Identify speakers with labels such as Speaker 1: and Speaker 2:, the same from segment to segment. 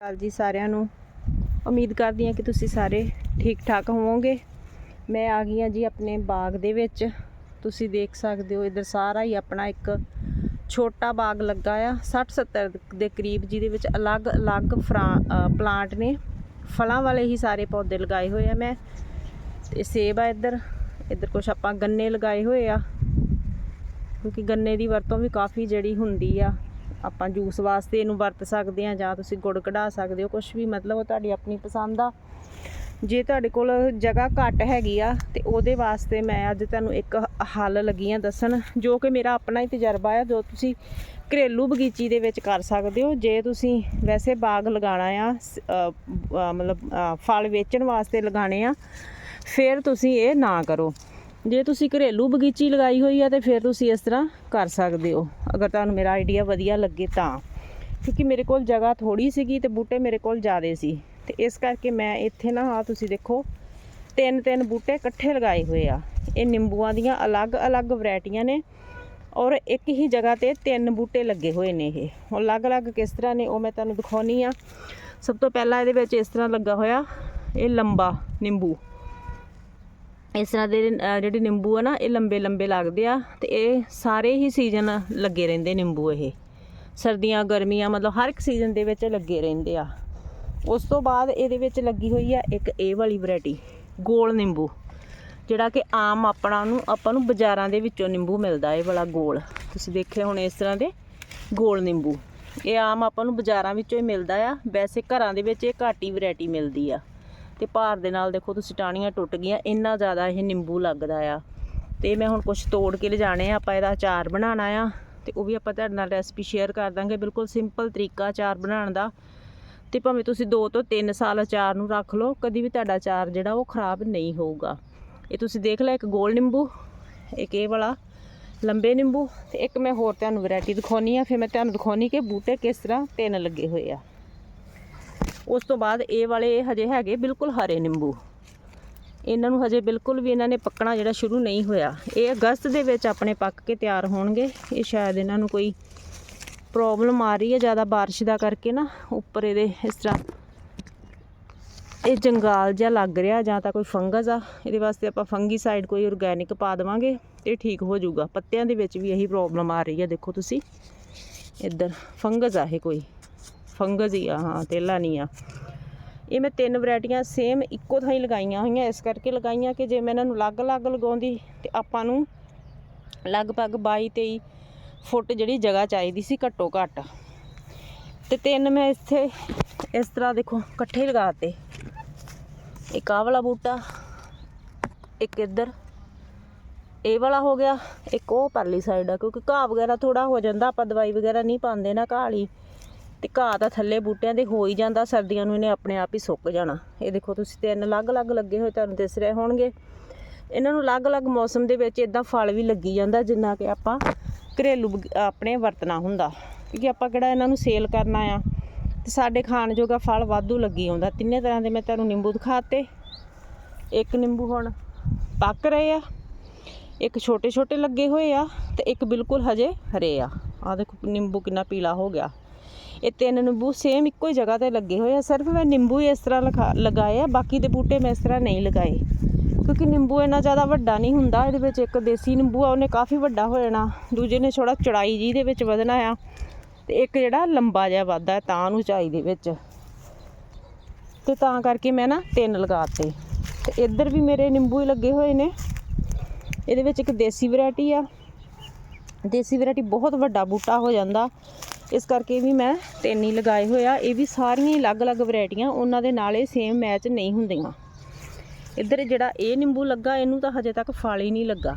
Speaker 1: ਕਾਲ ਜੀ ਸਾਰਿਆਂ ਨੂੰ। ਉਮੀਦ ਕਰਦੀ ਹਾਂ ਕਿ ਤੁਸੀਂ ਸਾਰੇ ਠੀਕ ਠਾਕ ਹੋਵੋਗੇ। ਮੈਂ ਆ ਗਈ ਹਾਂ ਜੀ ਆਪਣੇ ਬਾਗ ਦੇ ਵਿੱਚ। ਤੁਸੀਂ ਦੇਖ ਸਕਦੇ ਹੋ ਇਧਰ ਸਾਰਾ ਹੀ ਆਪਣਾ ਇੱਕ ਛੋਟਾ ਬਾਗ ਲੱਗਾ ਆ। 60 70 ਦੇ ਕਰੀਬ ਜਿਹਦੇ ਵਿੱਚ ਅਲੱਗ-ਅਲੱਗ ਪਲਾਂਟ ਨੇ। ਫਲਾਂ ਵਾਲੇ ਹੀ ਸਾਰੇ ਪੌਦੇ ਲਗਾਏ ਹੋਏ ਆ ਮੈਂ। ਤੇ ਸੇਬ ਆ ਇੱਧਰ। ਇੱਧਰ ਕੁਝ ਆਪਾਂ ਗੰਨੇ ਲਗਾਏ ਹੋਏ ਆ। ਕਿਉਂਕਿ ਗੰਨੇ ਦੀ ਵਰਤੋਂ ਵੀ ਕਾਫੀ ਜਿਹੜੀ ਹੁੰਦੀ ਆ। ਆਪਾਂ ਜੂਸ ਵਾਸਤੇ ਇਹਨੂੰ ਵਰਤ ਸਕਦੇ ਆ ਜਾਂ ਤੁਸੀਂ ਗੁੜ ਕਢਾ ਸਕਦੇ ਹੋ ਕੁਝ ਵੀ ਮਤਲਬ ਉਹ ਤੁਹਾਡੀ ਆਪਣੀ ਪਸੰਦ ਆ। ਜੇ ਤੁਹਾਡੇ ਕੋਲ ਜਗ੍ਹਾ ਘੱਟ ਹੈਗੀ ਆ ਤੇ ਉਹਦੇ ਵਾਸਤੇ ਮੈਂ ਅੱਜ ਤੁਹਾਨੂੰ ਇੱਕ ਹੱਲ ਲੱਗੀ ਆ ਦੱਸਣ, ਜੋ ਕਿ ਮੇਰਾ ਆਪਣਾ ਹੀ ਤਜਰਬਾ ਆ, ਜੋ ਤੁਸੀਂ ਘਰੇਲੂ ਬਗੀਚੀ ਦੇ ਵਿੱਚ ਕਰ ਸਕਦੇ ਹੋ। ਜੇ ਤੁਸੀਂ ਵੈਸੇ ਬਾਗ ਲਗਾਉਣਾ ਆ ਮਤਲਬ ਫਲ ਵੇਚਣ ਵਾਸਤੇ ਲਗਾਣੇ ਆ, ਫਿਰ ਤੁਸੀਂ ਇਹ ਨਾ ਕਰੋ। ਜੇ ਤੁਸੀਂ ਘਰੇਲੂ ਬਗੀਚੀ ਲਗਾਈ ਹੋਈ ਆ ਤੇ ਫਿਰ ਤੁਸੀਂ ਇਸ ਤਰ੍ਹਾਂ ਕਰ ਸਕਦੇ ਹੋ। ਅਗਰ ਤੁਹਾਨੂੰ ਮੇਰਾ ਆਈਡੀਆ ਵਧੀਆ ਲੱਗੇ ਤਾਂ। ਕਿਉਂਕਿ ਮੇਰੇ ਕੋਲ ਜਗ੍ਹਾ ਥੋੜੀ ਸੀਗੀ ਤੇ ਬੂਟੇ ਮੇਰੇ ਕੋਲ ਜ਼ਿਆਦੇ ਸੀ। ਤੇ ਇਸ ਕਰਕੇ ਮੈਂ ਇੱਥੇ ਨਾ ਆ ਤੁਸੀਂ ਦੇਖੋ ਤਿੰਨ ਤਿੰਨ ਬੂਟੇ ਇਕੱਠੇ ਲਗਾਏ ਹੋਏ ਆ। ਇਹ ਨਿੰਬੂਆਂ ਦੀਆਂ ਅਲੱਗ-ਅਲੱਗ ਵੈਰਾਈਟੀਆਂ ਨੇ ਔਰ ਇੱਕ ਹੀ ਜਗ੍ਹਾ ਤੇ ਤਿੰਨ ਬੂਟੇ ਲੱਗੇ ਹੋਏ ਨੇ ਇਹ। ਹੁਣ ਅਲੱਗ-ਅਲੱਗ ਕਿਸ ਤਰ੍ਹਾਂ ਨੇ ਉਹ ਮੈਂ ਤੁਹਾਨੂੰ ਦਿਖਾਉਣੀ ਆ। ਸਭ ਤੋਂ ਪਹਿਲਾਂ ਇਹਦੇ ਵਿੱਚ ਇਸ ਤਰ੍ਹਾਂ ਲੱਗਾ ਹੋਇਆ ਇਹ ਲੰਬਾ ਨਿੰਬੂ। ਇਸ ਤਰ੍ਹਾਂ ਦੇ ਜਿਹੜੇ ਨਿੰਬੂ ਆ ਨਾ, ਇਹ ਲੰਬੇ ਲੰਬੇ ਲੱਗਦੇ ਆ ਤੇ ਇਹ ਸਾਰੇ ਹੀ ਸੀਜ਼ਨ ਲੱਗੇ ਰਹਿੰਦੇ ਨਿੰਬੂ ਇਹ। ਸਰਦੀਆਂ, ਗਰਮੀਆਂ, ਮਤਲਬ ਹਰ ਇੱਕ ਸੀਜ਼ਨ ਦੇ ਵਿੱਚ ਲੱਗੇ ਰਹਿੰਦੇ ਆ। ਉਸ ਤੋਂ ਬਾਅਦ ਇਹਦੇ ਵਿੱਚ ਲੱਗੀ ਹੋਈ ਆ ਇੱਕ ਇਹ ਵਾਲੀ ਵੈਰਾਈਟੀ ਗੋਲ ਨਿੰਬੂ। ਜਿਹੜਾ ਕਿ ਆਮ ਆਪਣਾ ਨੂੰ, ਆਪਾਂ ਨੂੰ ਬਾਜ਼ਾਰਾਂ ਦੇ ਵਿੱਚੋਂ ਨਿੰਬੂ ਮਿਲਦਾ ਇਹ ਵਾਲਾ ਗੋਲ। ਤੁਸੀਂ ਦੇਖਿਆ ਹੁਣ ਇਸ ਤਰ੍ਹਾਂ ਦੇ ਗੋਲ ਨਿੰਬੂ। ਇਹ ਆਮ ਆਪਾਂ ਨੂੰ ਬਾਜ਼ਾਰਾਂ ਵਿੱਚੋਂ ਹੀ ਮਿਲਦਾ ਆ। ਵੈਸੇ ਘਰਾਂ ਦੇ ਵਿੱਚ ਇਹ ਘੱਟ ਹੀ ਵੈਰਾਈਟੀ ਮਿਲਦੀ ਆ। ਤੇ ਭਾਰ ਦੇ ਨਾਲ ਦੇਖੋ ਤੁਸੀਂ ਟਾਹਣੀਆਂ ਟੁੱਟ ਗਈਆਂ, ਇੰਨਾ ਜ਼ਿਆਦਾ ਇਹ ਨਿੰਬੂ ਲੱਗਦਾ ਆ। ਤੇ ਮੈਂ ਹੁਣ ਕੁਝ ਤੋੜ ਕੇ ਲਿਜਾਣੇ ਆ, ਆਪਾਂ ਇਹਦਾ ਅਚਾਰ ਬਣਾਉਣਾ ਆ, ਤੇ ਉਹ ਵੀ ਆਪਾਂ ਤੁਹਾਡੇ ਨਾਲ ਰੈਸਪੀ ਸ਼ੇਅਰ ਕਰ ਦਾਂਗੇ। ਬਿਲਕੁਲ ਸਿੰਪਲ ਤਰੀਕਾ ਅਚਾਰ ਬਣਾਉਣ ਦਾ। ਤੇ ਭਾਵੇਂ ਤੁਸੀਂ 2 ਤੋਂ 3 ਸਾਲ ਅਚਾਰ ਨੂੰ ਰੱਖ ਲਓ, ਕਦੀ ਵੀ ਤੁਹਾਡਾ ਅਚਾਰ ਜਿਹੜਾ ਉਹ ਖਰਾਬ ਨਹੀਂ ਹੋਊਗਾ। ਇਹ ਤੁਸੀਂ ਦੇਖ ਲਿਆ ਇੱਕ ਗੋਲ ਨਿੰਬੂ, ਇੱਕ ਇਹ ਵਾਲਾ ਲੰਬੇ ਨਿੰਬੂ, ਤੇ ਇੱਕ ਮੈਂ ਹੋਰ ਤੁਹਾਨੂੰ ਵੈਰਾਈਟੀ ਦਿਖਾਉਣੀ ਆ, ਫਿਰ ਮੈਂ ਤੁਹਾਨੂੰ ਦਿਖਾਉਣੀ ਕਿ ਬੂਟੇ ਕਿਸ ਤਰ੍ਹਾਂ ਤਿੰਨ ਲੱਗੇ ਹੋਏ ਆ। ਉਸ ਤੋਂ ਬਾਅਦ ਇਹ ਵਾਲੇ ਇਹ ਹਜੇ ਹੈਗੇ ਬਿਲਕੁਲ ਹਰੇ ਨਿੰਬੂ। ਇਹਨਾਂ ਨੂੰ ਹਜੇ ਬਿਲਕੁਲ ਵੀ ਇਹਨਾਂ ਨੇ ਪੱਕਣਾ ਜਿਹੜਾ ਸ਼ੁਰੂ ਨਹੀਂ ਹੋਇਆ। ਇਹ ਅਗਸਤ ਦੇ ਵਿੱਚ ਆਪਣੇ ਪੱਕ ਕੇ ਤਿਆਰ ਹੋਣਗੇ। ਇਹ ਸ਼ਾਇਦ ਇਹਨਾਂ ਨੂੰ ਕੋਈ ਪ੍ਰੋਬਲਮ ਆ ਰਹੀ ਹੈ ਜ਼ਿਆਦਾ ਬਾਰਿਸ਼ ਦਾ ਕਰਕੇ ਨਾ, ਉੱਪਰ ਇਹਦੇ ਇਸ ਤਰ੍ਹਾਂ ਇਹ ਜੰਗਾਲ ਜਿਹਾ ਲੱਗ ਰਿਹਾ ਜਾਂ ਤਾਂ ਕੋਈ ਫੰਗਸ ਆ। ਇਹਦੇ ਵਾਸਤੇ ਆਪਾਂ ਫੰਗੀਸਾਈਡ ਕੋਈ ਆਰਗੈਨਿਕ ਪਾ ਦੇਵਾਂਗੇ ਤੇ ਠੀਕ ਹੋ ਜਾਊਗਾ। ਪੱਤਿਆਂ ਦੇ ਵਿੱਚ ਵੀ ਇਹੀ ਪ੍ਰੋਬਲਮ ਆ ਰਹੀ ਹੈ, ਦੇਖੋ ਤੁਸੀਂ। ਇੱਧਰ ਫੰਗਸ ਆ ਇਹ ਕੋਈ। ਫੰਗਸ ਹੀ ਆ, ਹਾਂ, ਤੇਲਾ ਨਹੀਂ ਆ। ਇਹ ਮੈਂ ਤਿੰਨ ਵੈਰਾਈਟੀਆਂ ਸੇਮ ਇੱਕੋ ਥਾਂ ਹੀ ਲਗਾਈਆਂ ਹੋਈਆਂ, ਇਸ ਕਰਕੇ ਲਗਾਈਆਂ ਕਿ ਜੇ ਮੈਂ ਇਹਨਾਂ ਨੂੰ ਅਲੱਗ-ਅਲੱਗ ਲਗਾਉਂਦੀ ਤੇ ਆਪਾਂ ਨੂੰ ਲਗਭਗ 22 23 ਫੁੱਟ ਜਿਹੜੀ ਜਗ੍ਹਾ ਚਾਹੀਦੀ ਸੀ ਘੱਟੋ ਘੱਟ। ਤੇ ਤਿੰਨ ਮੈਂ ਇੱਥੇ ਇਸ ਤਰ੍ਹਾਂ ਦੇਖੋ, ਇਕੱਠੇ ਲਗਾਤੇ। ਇੱਕ ਆਹ ਵਾਲਾ ਬੂਟਾ, ਇੱਕ ਇੱਧਰ। ਇਹ ਵਾਲਾ ਹੋ ਗਿਆ, ਇੱਕ ਉਹ ਪਰਲੀ ਸਾਈਡ ਆ, ਕਿਉਂਕਿ ਘਾਹ ਵਗੈਰਾ ਥੋੜਾ ਹੋ ਜਾਂਦਾ, ਆਪਾਂ ਦਵਾਈ ਵਗੈਰਾ ਨਹੀਂ ਪਾਉਂਦੇ ਨਾ ਘਾਹ ਲਈ ਤੇ ਘਾਹ ਤਾਂ ਥੱਲੇ ਬੂਟਿਆਂ ਦੇ ਹੋ ਹੀ ਜਾਂਦਾ, ਸਰਦੀਆਂ ਨੂੰ ਇਹਨੇ ਆਪਣੇ ਆਪ ਹੀ ਸੁੱਕ ਜਾਣਾ। ਇਹ ਦੇਖੋ ਤੁਸੀਂ ਤਿੰਨ ਅਲੱਗ-ਅਲੱਗ ਲੱਗੇ ਹੋਏ ਤੁਹਾਨੂੰ ਦਿਸ ਰਹੇ ਹੋਣਗੇ। ਇਹਨਾਂ ਨੂੰ ਅਲੱਗ-ਅਲੱਗ ਮੌਸਮ ਦੇ ਵਿੱਚ ਇਦਾਂ ਫਲ ਵੀ ਲੱਗੀ ਜਾਂਦਾ, ਜਿੰਨਾ ਕਿ ਆਪਾਂ ਘਰੇਲੂ ਆਪਣੇ ਵਰਤਣਾ ਹੁੰਦਾ। ਕਿਉਂਕਿ ਆਪਾਂ ਕਿਹੜਾ ਇਹਨਾਂ ਨੂੰ ਸੇਲ ਕਰਨਾ ਆ ਤੇ ਸਾਡੇ ਖਾਣ ਜੋਗਾ ਫਲ ਵਾਧੂ ਲੱਗੀ ਆਉਂਦਾ। ਤਿੰਨੇ ਤਰ੍ਹਾਂ ਦੇ ਮੈਂ ਤੁਹਾਨੂੰ ਨਿੰਬੂ ਦਿਖਾਤੇ। ਇੱਕ ਨਿੰਬੂ ਹੁਣ ਪੱਕ ਰਹੇ ਆ। ਇੱਕ ਛੋਟੇ ਛੋਟੇ ਲੱਗੇ ਹੋਏ ਆ ਤੇ ਇੱਕ ਬਿਲਕੁਲ ਹਜੇ ਹਰੇ ਆ। ਆ ਦੇਖੋ ਨਿੰਬੂ ਕਿੰਨਾ ਪੀਲਾ ਹੋ ਗਿਆ। ਇਹ ਤਿੰਨ ਨਿੰਬੂ ਸੇਮ ਇੱਕੋ ਹੀ ਜਗ੍ਹਾ ਤੇ ਲੱਗੇ ਹੋਏ ਆ। ਸਿਰਫ ਮੈਂ ਨਿੰਬੂ ਹੀ ਇਸ ਤਰ੍ਹਾਂ ਲਗਾ- ਲਗਾਏ ਆ, ਬਾਕੀ ਦੇ ਬੂਟੇ ਮੈਂ ਇਸ ਤਰ੍ਹਾਂ ਨਹੀਂ ਲਗਾਏ। ਕਿਉਂਕਿ ਨਿੰਬੂ ਇੰਨਾ ਜ਼ਿਆਦਾ ਵੱਡਾ ਨਹੀਂ ਹੁੰਦਾ, ਇਹਦੇ ਵਿੱਚ ਇੱਕ ਦੇਸੀ ਨਿੰਬੂ ਆ, ਉਹਨੇ ਕਾਫੀ ਵੱਡਾ ਹੋ ਜਾਣਾ। ਦੂਜੇ ਨੇ ਥੋੜਾ ਚੜਾਈ ਜੀ ਦੇ ਵਿੱਚ ਵਧਣਾ ਆ, ਤੇ ਇੱਕ ਜਿਹੜਾ ਲੰਬਾ ਜਿਹਾ ਵੱਧਦਾ ਤਾਂ ਨੂੰ ਚਾਈ ਦੇ ਵਿੱਚ। ਤੇ ਤਾਂ ਕਰਕੇ ਮੈਂ ਨਾ ਤਿੰਨ ਲਗਾਤੇ ਤੇ ਇੱਧਰ ਵੀ ਮੇਰੇ ਨਿੰਬੂ ਹੀ ਲੱਗੇ ਹੋਏ ਨੇ। ਇਹਦੇ ਵਿੱਚ ਇੱਕ ਦੇਸੀ ਵੈਰਾਈਟੀ ਆ। ਦੇਸੀ ਵੈਰਾਈਟੀ ਬਹੁਤ ਵੱਡਾ ਬੂਟਾ ਹੋ ਜਾਂਦਾ। ਇਸ ਕਰਕੇ ਵੀ ਮੈਂ ਤਿੰਨ ਹੀ ਲਗਾਏ ਹੋਏ ਆ। ਇਹ ਵੀ ਸਾਰੀਆਂ ਹੀ ਅਲੱਗ-ਅਲੱਗ ਵੈਰਾਈਟੀਆਂ, ਉਹਨਾਂ ਦੇ ਨਾਲ ਇਹ ਸੇਮ ਮੈਚ ਨਹੀਂ ਹੁੰਦੀਆਂ। ਇੱਧਰ ਜਿਹੜਾ ਇਹ ਨਿੰਬੂ ਲੱਗਾ, ਇਹਨੂੰ ਤਾਂ ਹਜੇ ਤੱਕ ਫਲ ਹੀ ਨਹੀਂ ਲੱਗਾ।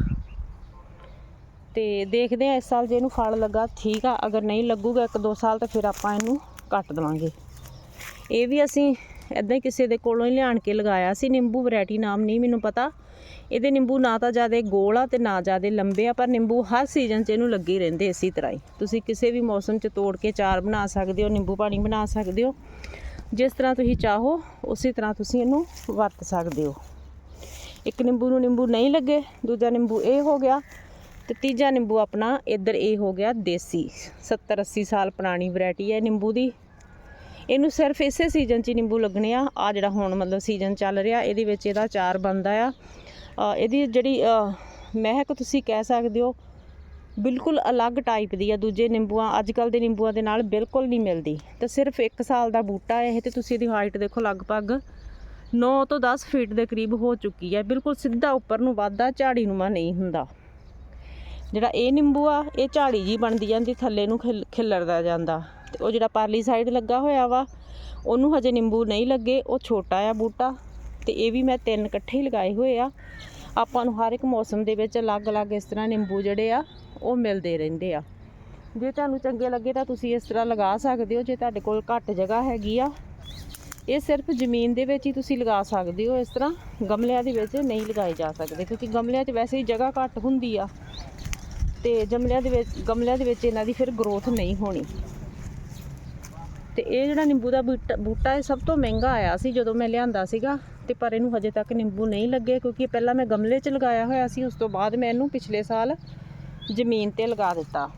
Speaker 1: ਤੇ ਦੇਖਦੇ ਆ ਇਸ ਸਾਲ ਜੇ ਇਹਨੂੰ ਫਲ ਲੱਗਾ, ਠੀਕ ਆ। ਅਗਰ ਨਹੀਂ ਲੱਗੂਗਾ ਇੱਕ ਦੋ ਸਾਲ ਤਾਂ ਫਿਰ ਆਪਾਂ ਇਹਨੂੰ ਕੱਟ ਦੇਵਾਂਗੇ। ਇਹ ਵੀ ਅਸੀਂ ਇਦਾਂ ਹੀ ਕਿਸੇ ਦੇ ਕੋਲੋਂ ਹੀ ਲਿਆਣ ਕੇ ਲਗਾਇਆ ਸੀ, ਨਿੰਬੂ ਵੈਰਾਈਟੀ ਨਾਮ ਨਹੀਂ ਮੈਨੂੰ ਪਤਾ। ਇਹਦੇ ਨਿੰਬੂ ਨਾ ਤਾਂ ਜ਼ਿਆਦਾ ਗੋਲ ਆ ਤੇ ਨਾ ਜ਼ਿਆਦਾ ਲੰਬੇ ਆ, ਪਰ ਨਿੰਬੂ ਹਰ ਸੀਜ਼ਨ 'ਚ ਇਹਨੂੰ ਲੱਗੇ ਰਹਿੰਦੇ ਇਸੇ ਤਰ੍ਹਾਂ ਹੀ। ਤੁਸੀਂ ਕਿਸੇ ਵੀ ਮੌਸਮ 'ਚ ਤੋੜ ਕੇ ਚਾਰ ਬਣਾ ਸਕਦੇ ਹੋ, ਨਿੰਬੂ ਪਾਣੀ ਬਣਾ ਸਕਦੇ ਹੋ, ਜਿਸ ਤਰ੍ਹਾਂ ਤੁਸੀਂ ਚਾਹੋ, ਉਸੇ ਤਰ੍ਹਾਂ ਤੁਸੀਂ ਇਹਨੂੰ ਵਰਤ ਸਕਦੇ ਹੋ। ਇੱਕ ਨਿੰਬੂ ਨੂੰ ਨਿੰਬੂ ਨਹੀਂ ਲੱਗੇ, ਦੂਜਾ ਨਿੰਬੂ ਇਹ ਹੋ ਗਿਆ ਤੇ ਤੀਜਾ ਨਿੰਬੂ ਆਪਣਾ ਇੱਧਰ ਇਹ ਹੋ ਗਿਆ ਦੇਸੀ। 70 80 ਸਾਲ ਪੁਰਾਣੀ ਵੈਰਾਈਟੀ ਹੈ ਨਿੰਬੂ ਦੀ। ਇਹਨੂੰ ਸਿਰਫ ਇਸੇ ਸੀਜ਼ਨ 'ਚ ਹੀ ਨਿੰਬੂ ਲੱਗਣੇ ਆ। ਆ ਜਿਹੜਾ ਹੁਣ ਮਤਲਬ ਸੀਜ਼ਨ ਚੱਲ ਰਿਹਾ, ਇਹਦੇ ਵਿੱਚ ਇਹਦਾ ਅਚਾਰ ਬਣਦਾ ਆ। ਇਹਦੀ ਜਿਹੜੀ ਮਹਿਕ ਤੁਸੀਂ ਕਹਿ ਸਕਦੇ ਹੋ, ਬਿਲਕੁਲ ਅਲੱਗ ਟਾਈਪ ਦੀ ਆ ਦੂਜੇ ਨਿੰਬੂਆਂ। ਅੱਜ ਕੱਲ ਦੇ ਨਿੰਬੂਆਂ ਦੇ ਨਾਲ ਬਿਲਕੁਲ ਨਹੀਂ ਮਿਲਦੀ। ਤਾਂ ਸਿਰਫ 1 ਸਾਲ ਦਾ ਬੂਟਾ ਹੈ ਇਹ ਤੇ ਤੁਸੀਂ ਇਹਦੀ ਹਾਈਟ ਦੇਖੋ ਲਗਭਗ 9 ਤੋਂ 10 ਫੀਟ ਦੇ ਕਰੀਬ ਹੋ ਚੁੱਕੀ ਹੈ ਬਿਲਕੁਲ ਸਿੱਧਾ ਉੱਪਰ ਨੂੰ ਵੱਧਦਾ ਝਾੜੀ ਨੂੰਮਾ ਨਹੀਂ ਹੁੰਦਾ। ਜਿਹੜਾ ਇਹ ਨਿੰਬੂ ਆ, ਇਹ ਝਾੜੀ ਜੀ ਬਣਦੀ ਜਾਂਦੀ, ਥੱਲੇ ਨੂੰ ਖਿਲ- ਖਿਲਰਦਾ ਜਾਂਦਾ। ਤੇ ਉਹ ਜਿਹੜਾ ਪਰਲੀ ਸਾਈਡ ਲੱਗਾ ਹੋਇਆ ਵਾ, ਉਹਨੂੰ ਹਜੇ ਨਿੰਬੂ ਨਹੀਂ ਲੱਗੇ, ਉਹ ਛੋਟਾ ਆ ਬੂਟਾ। ਤੇ ਇਹ ਵੀ ਮੈਂ ਤਿੰਨ ਇਕੱਠੇ ਹੀ ਲਗਾਏ ਹੋਏ ਆ। ਆਪਾਂ ਨੂੰ ਹਰ ਇੱਕ ਮੌਸਮ ਦੇ ਵਿੱਚ ਅਲੱਗ-ਅਲੱਗ ਇਸ ਤਰ੍ਹਾਂ ਨਿੰਬੂ ਜਿਹੜੇ ਆ, ਉਹ ਮਿਲਦੇ ਰਹਿੰਦੇ ਆ। ਜੇ ਤੁਹਾਨੂੰ ਚੰਗੇ ਲੱਗੇ ਤਾਂ ਤੁਸੀਂ ਇਸ ਤਰ੍ਹਾਂ ਲਗਾ ਸਕਦੇ ਹੋ, ਜੇ ਤੁਹਾਡੇ ਕੋਲ ਘੱਟ ਜਗ੍ਹਾ ਹੈਗੀ ਆ। ਇਹ ਸਿਰਫ ਜ਼ਮੀਨ ਦੇ ਵਿੱਚ ਹੀ ਤੁਸੀਂ ਲਗਾ ਸਕਦੇ ਹੋ, ਇਸ ਤਰ੍ਹਾਂ ਗਮਲਿਆਂ ਦੇ ਵਿੱਚ ਨਹੀਂ ਲਗਾਏ ਜਾ ਸਕਦੇ, ਕਿਉਂਕਿ ਗਮਲਿਆਂ 'ਚ ਵੈਸੇ ਹੀ ਜਗ੍ਹਾ ਘੱਟ ਹੁੰਦੀ ਆ। ਤੇ ਜਮਲਿਆਂ ਦੇ ਵਿੱਚ, ਗਮਲਿਆਂ ਦੇ ਵਿੱਚ ਇਹਨਾਂ ਦੀ ਫਿਰ ਗਰੋਥ ਨਹੀਂ ਹੋਣੀ। ਤੇ ਇਹ ਜਿਹੜਾ ਨਿੰਬੂ ਦਾ ਬੂਟਾ ਬੂਟਾ ਇਹ ਸਭ ਤੋਂ ਮਹਿੰਗਾ ਆਇਆ ਸੀ ਜਦੋਂ ਮੈਂ ਲਿਆਂਦਾ ਸੀਗਾ, ਤੇ ਪਰ ਇਹਨੂੰ ਹਜੇ ਤੱਕ ਨਿੰਬੂ ਨਹੀਂ ਲੱਗੇ, ਕਿਉਂਕਿ ਪਹਿਲਾਂ ਮੈਂ ਗਮਲੇ 'ਚ ਲਗਾਇਆ ਹੋਇਆ ਸੀ, ਉਸ ਤੋਂ ਬਾਅਦ ਮੈਂ ਇਹਨੂੰ ਪਿਛਲੇ ਸਾਲ ਜ਼ਮੀਨ ਤੇ ਲਗਾ ਦਿੱਤਾ।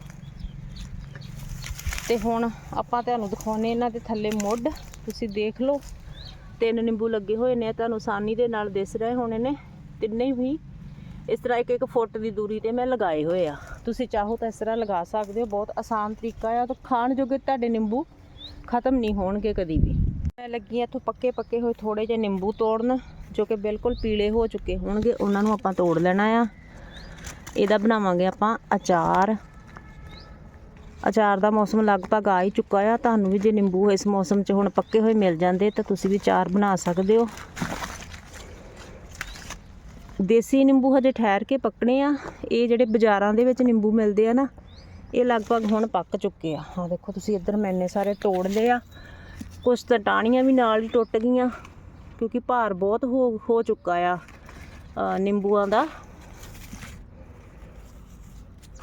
Speaker 1: ਤੇ ਹੁਣ ਆਪਾਂ ਤੁਹਾਨੂੰ ਦਿਖਾਉਨੇ ਇਹਨਾਂ ਦੇ ਥੱਲੇ ਮੁੱਢ, ਤੁਸੀਂ ਦੇਖ ਲਓ। ਤਿੰਨ ਨਿੰਬੂ ਲੱਗੇ ਹੋਏ ਨੇ ਤੁਹਾਨੂੰ ਆਸਾਨੀ ਦੇ ਨਾਲ ਦਿਸ ਰਹੇ ਹੋਣੇ ਨੇ, ਤਿੰਨੇ ਹੀ ਇਸ ਤਰ੍ਹਾਂ ਇੱਕ ਇੱਕ ਫੁੱਟ ਦੀ ਦੂਰੀ ਤੇ ਮੈਂ ਲਗਾਏ ਹੋਏ ਆ। ਤੁਸੀਂ ਚਾਹੋ ਤਾਂ ਇਸ ਤਰ੍ਹਾਂ ਲਗਾ ਸਕਦੇ ਹੋ, ਬਹੁਤ ਆਸਾਨ ਤਰੀਕਾ ਆ। ਤਾਂ ਖਾਣ ਜੋਗੇ ਤੁਹਾਡੇ ਨਿੰਬੂ ਖਤਮ ਨਹੀਂ ਹੋਣਗੇ ਕਦੀ ਵੀ। ਮੈਂ ਲੱਗੀ ਆ ਇੱਥੋਂ ਪੱਕੇ ਪੱਕੇ ਹੋਏ ਥੋੜੇ ਜਿਹੇ ਨਿੰਬੂ ਤੋੜਨ, ਜੋ ਕਿ ਬਿਲਕੁਲ ਪੀਲੇ ਹੋ ਚੁੱਕੇ ਹੋਣਗੇ। ਉਹਨਾਂ ਨੂੰ ਆਪਾਂ ਤੋੜ ਲੈਣਾ ਆ। ਇਹਦਾ ਬਣਾਵਾਂਗੇ ਆਪਾਂ ਅਚਾਰ। ਅਚਾਰ ਦਾ ਮੌਸਮ ਲਗਭਗ ਆ ਹੀ ਚੁੱਕਾ ਆ। ਤੁਹਾਨੂੰ ਵੀ ਜੇ ਨਿੰਬੂ ਇਸ ਮੌਸਮ 'ਚ ਹੁਣ ਪੱਕੇ ਹੋਏ ਮਿਲ ਜਾਂਦੇ, ਤਾਂ ਤੁਸੀਂ ਵੀ ਚਾਰ ਬਣਾ ਸਕਦੇ ਹੋ। ਦੇਸੀ ਨਿੰਬੂ ਹਜੇ ਠਹਿਰ ਕੇ ਪੱਕਣੇ ਆ। ਇਹ ਜਿਹੜੇ ਬਾਜ਼ਾਰਾਂ ਦੇ ਵਿੱਚ ਨਿੰਬੂ ਮਿਲਦੇ ਆ ਨਾ, ਇਹ ਲਗਭਗ ਹੁਣ ਪੱਕ ਚੁੱਕੇ ਆ। ਆ ਦੇਖੋ ਤੁਸੀਂ ਇੱਧਰ ਮੈਨੇ ਸਾਰੇ ਤੋੜਦੇ ਆ। ਕੁਝ ਤਾਂ ਟਾਹਣੀਆਂ ਵੀ ਨਾਲ ਹੀ ਟੁੱਟ ਗਈਆਂ, ਕਿਉਂਕਿ ਭਾਰ ਬਹੁਤ ਹੋ ਹੋ ਚੁੱਕਾ ਆ ਨਿੰਬੂਆਂ ਦਾ।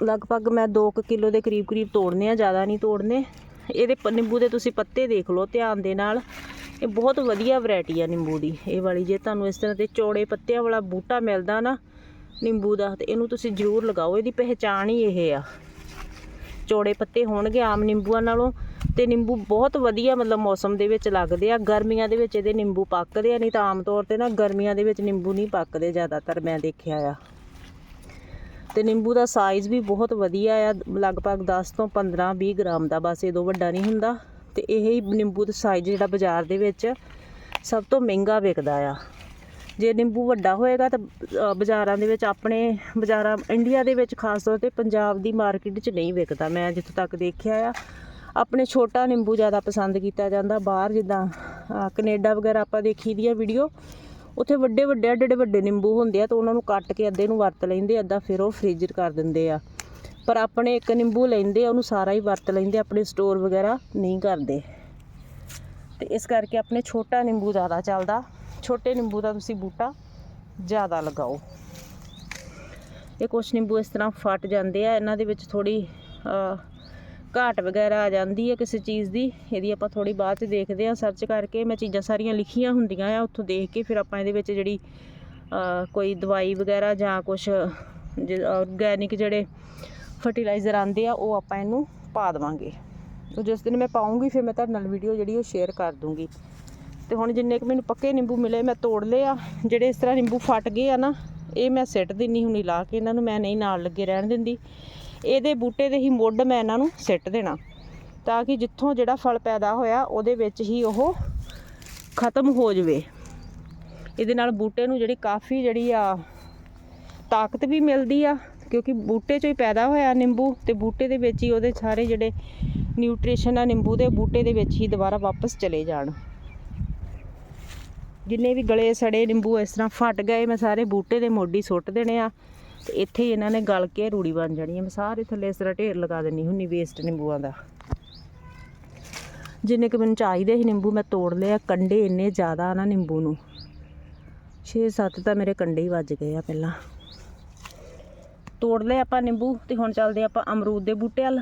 Speaker 1: ਲਗਭਗ ਮੈਂ 2 ਕਿਲੋ ਦੇ ਕਰੀਬ ਕਰੀਬ ਤੋੜਨੇ ਆ, ਜ਼ਿਆਦਾ ਨਹੀਂ ਤੋੜਨੇ। ਇਹਦੇ ਪ- ਨਿੰਬੂ ਦੇ ਤੁਸੀਂ ਪੱਤੇ ਦੇਖ ਲਓ ਧਿਆਨ ਦੇ ਨਾਲ। ਇਹ ਬਹੁਤ ਵਧੀਆ ਵੈਰਾਈਟੀ ਆ ਨਿੰਬੂ ਦੀ। ਇਹ ਵਾਲੀ ਜੇ ਤੁਹਾਨੂੰ ਇਸ ਤਰ੍ਹਾਂ ਦੇ ਚੌੜੇ ਪੱਤਿਆਂ ਵਾਲਾ ਬੂਟਾ ਮਿਲਦਾ ਨਾ ਨਿੰਬੂ ਦਾ, ਤੇ ਇਹਨੂੰ ਤੁਸੀਂ ਜ਼ਰੂਰ ਲਗਾਓ। ਇਹਦੀ ਪਹਿਚਾਣ ਹੀ ਇਹ ਆ। ਚੌੜੇ ਪੱਤੇ ਹੋਣਗੇ ਆਮ ਨਿੰਬੂਆਂ ਨਾਲੋਂ, ਤੇ ਨਿੰਬੂ ਬਹੁਤ ਵਧੀਆ ਮਤਲਬ ਮੌਸਮ ਦੇ ਵਿੱਚ ਲੱਗਦੇ ਆ। ਗਰਮੀਆਂ ਦੇ ਵਿੱਚ ਇਹਦੇ ਨਿੰਬੂ ਪੱਕਦੇ ਆ, ਨਹੀਂ ਤਾਂ ਆਮ ਤੌਰ ਤੇ ਨਾ ਗਰਮੀਆਂ ਦੇ ਵਿੱਚ ਨਿੰਬੂ ਨਹੀਂ ਪੱਕਦੇ ਜ਼ਿਆਦਾਤਰ, ਮੈਂ ਦੇਖਿਆ ਆ। ਤੇ ਨਿੰਬੂ ਦਾ ਸਾਈਜ਼ ਵੀ ਬਹੁਤ ਵਧੀਆ ਆ, ਲਗਭਗ 10 ਤੋਂ 15 20 ਗ੍ਰਾਮ ਦਾ, ਬਸ ਇਹ ਤੋਂ ਵੱਡਾ ਨਹੀਂ ਹੁੰਦਾ। ਤੇ ਇਹ ਹੀ ਨਿੰਬੂ ਦਾ ਸਾਈਜ਼ ਜਿਹੜਾ ਬਾਜ਼ਾਰ ਦੇ ਵਿੱਚ ਸਭ ਤੋਂ ਮਹਿੰਗਾ ਵਿਕਦਾ ਆ। ਜੇ ਨਿੰਬੂ ਵੱਡਾ ਹੋਏਗਾ ਤਾਂ ਬਾਜ਼ਾਰਾਂ ਦੇ ਵਿੱਚ ਆਪਣੇ ਬਾਜ਼ਾਰਾਂ ਇੰਡੀਆ ਦੇ ਵਿੱਚ ਖਾਸ ਤੌਰ ਤੇ ਪੰਜਾਬ ਦੀ ਮਾਰਕੀਟ 'ਚ ਨਹੀਂ ਵਿਕਦਾ। ਮੈਂ ਜਿੱਥੋਂ ਤੱਕ ਦੇਖਿਆ ਆ ਆਪਣੇ ਛੋਟਾ ਨਿੰਬੂ ਜ਼ਿਆਦਾ ਪਸੰਦ ਕੀਤਾ ਜਾਂਦਾ। ਬਾਹਰ ਜਿੱਦਾਂ ਅ, ਕੈਨੇਡਾ ਵਗੈਰਾ ਆਪਾਂ ਦੇਖੀ ਦੀ ਆ ਵੀਡੀਓ ਉੱਥੇ ਵੱਡੇ ਵੱਡੇ ਐਡੇ ਏਡੇ ਵੱਡੇ ਨਿੰਬੂ ਹੁੰਦੇ ਆ ਤਾਂ ਉਹਨਾਂ ਨੂੰ ਕੱਟ ਕੇ ਅੱਧੇ ਨੂੰ ਵਰਤ ਲੈਂਦੇ ਅੱਧਾ ਫਿਰ ਉਹ ਫ੍ਰਿਜ ਕਰ ਦਿੰਦੇ ਆ। ਪਰ ਆਪਣੇ ਇੱਕ ਨਿੰਬੂ ਲੈਂਦੇ ਉਹਨੂੰ ਸਾਰਾ ਹੀ ਵਰਤ ਲੈਂਦੇ ਆਪਣੇ ਸਟੋਰ ਵਗੈਰਾ ਨਹੀਂ ਕਰਦੇ। ਤੇ ਇਸ ਕਰਕੇ ਆਪਣੇ ਛੋਟਾ ਨਿੰਬੂ ਜ਼ਿਆਦਾ ਚੱਲਦਾ। ਛੋਟੇ ਨਿੰਬੂ ਦਾ ਤੁਸੀਂ ਬੂਟਾ ਜ਼ਿਆਦਾ ਲਗਾਓ। ਇਹ ਕੁਛ ਨਿੰਬੂ ਇਸ ਤਰ੍ਹਾਂ ਫਟ ਜਾਂਦੇ ਆ, ਇਹਨਾਂ ਦੇ ਵਿੱਚ ਥੋੜੀ ਘਾਟ ਵਗੈਰਾ ਆ ਜਾਂਦੀ ਹੈ ਕਿਸੇ ਚੀਜ਼ ਦੀ। ਇਹਦੀ ਆਪਾਂ ਥੋੜੀ ਬਾਅਦ ਚ ਦੇਖਦੇ ਆ ਸਰਚ ਕਰਕੇ। ਮੈਂ ਚੀਜ਼ਾਂ ਸਾਰੀਆਂ ਲਿਖੀਆਂ ਹੁੰਦੀਆਂ ਆ, ਉੱਥੋਂ ਦੇਖ ਕੇ ਫਿਰ ਆਪਾਂ ਇਹਦੇ ਵਿੱਚ ਜਿਹੜੀ ਕੋਈ ਦਵਾਈ ਵਗੈਰਾ ਜਾਂ ਕੁਝ ਆਰਗੈਨਿਕ ਜਿਹੜੇ ਫਰਟੀਲਾਈਜ਼ਰ ਆਂਦੇ ਆ, ਉਹ ਆਪਾਂ ਇਹਨੂੰ ਪਾ ਦੇਵਾਂਗੇ। ਉਹ ਜਿਸ ਦਿਨ ਮੈਂ ਪਾਉਂਗੀ, ਫਿਰ ਮੈਂ ਤੁਹਾਡੇ ਨਾਲ ਵੀਡੀਓ ਜਿਹੜੀ ਉਹ ਸ਼ੇਅਰ ਕਰ ਦੂੰਗੀ। ਤੇ ਹੁਣ ਜਿੰਨੇ ਕੁ ਮੈਨੂੰ ਪੱਕੇ ਨਿੰਬੂ ਮਿਲੇ, ਮੈਂ ਤੋੜ ਲਏ ਆ। ਜਿਹੜੇ ਇਸ ਤਰ੍ਹਾਂ ਨਿੰਬੂ ਫਟ ਗਏ ਆ ਨਾ, ਇਹ ਮੈਂ ਸਿੱਟ ਦਿੰਨੀ ਹੁਣੀ ਲਾ ਕੇ, ਇਹਨਾਂ ਨੂੰ ਮੈਂ ਨਹੀਂ ਨਾਲ ਲੱਗੇ ਰਹਿਣ ਦਿੰਦੀ। ਇਹਦੇ ਬੂਟੇ ਦੇ ਹੀ ਮੁੱਢ ਮੈਂ ਇਹਨਾਂ ਨੂੰ ਸਿੱਟ ਦੇਣਾ। ਤਾਂ ਕਿ ਜਿੱਥੋਂ ਜਿਹੜਾ ਫਲ ਪੈਦਾ ਹੋਇਆ, ਉਹਦੇ ਵਿੱਚ ਹੀ ਉਹ ਖਤਮ ਹੋ ਜਵੇ। ਇਹਦੇ ਨਾਲ ਬੂਟੇ ਨੂੰ ਜਿਹੜੀ ਕਾਫੀ ਜਿਹੜੀ ਆ ਤਾਕਤ ਵੀ ਮਿਲਦੀ ਆ ਕਿਉਂਕਿ ਬੂਟੇ ਚੋਂ ਹੀ ਪੈਦਾ ਹੋਇਆ ਨਿੰਬੂ ਤੇ ਬੂਟੇ ਦੇ ਵਿੱਚ ਹੀ ਉਹਦੇ ਸਾਰੇ ਜਿਹੜੇ ਨਿਊਟ੍ਰੀਸ਼ਨ ਆ ਨਿੰਬੂ ਦੇ, ਬੂਟੇ ਦੇ ਵਿੱਚ ਹੀ ਦੁਬਾਰਾ ਵਾਪਸ ਚਲੇ ਜਾਣ। ਜਿੰਨੇ ਵੀ ਗਲੇ ਸੜੇ ਨਿੰਬੂ ਇਸ ਤਰ੍ਹਾਂ ਫਟ ਗਏ, ਮੈਂ ਸਾਰੇ ਬੂਟੇ ਦੇ ਮੋਢੀ ਸੁੱਟ ਦੇਣੇ ਆ ਤੇ ਇੱਥੇ ਹੀ ਇਹਨਾਂ ਨੇ ਗਲ ਕੇ ਰੂੜੀ ਬਣ ਜਾਣੀ ਹੈ ਮੈਂ ਸਾਰੇ ਥੱਲੇ ਇਸ ਤਰ੍ਹਾਂ ਢੇਰ ਲਗਾ ਦੇਣੀ ਹੁੰਨੀ ਵੇਸਟ ਨਿੰਬੂਆਂ ਦਾ। ਜਿੰਨੇ ਕਿ ਮੈਨੂੰ ਚਾਹੀਦੇ ਸੀ ਨਿੰਬੂ, ਮੈਂ ਤੋੜ ਲਿਆ ਕੰਡੇ ਇੰਨੇ ਜ਼ਿਆਦਾ ਨਾ ਨਿੰਬੂ ਨੂੰ। 6-7 ਤਾਂ ਮੇਰੇ ਕੰਡੇ ਹੀ ਵੱਜ ਗਏ ਆ ਪਹਿਲਾਂ। ਤੋੜ ਲਏ ਆਪਾਂ ਨਿੰਬੂ ਤੇ ਹੁਣ ਚੱਲਦੇ ਆਪਾਂ ਅਮਰੂਦ ਦੇ ਬੂਟੇ ਵੱਲ।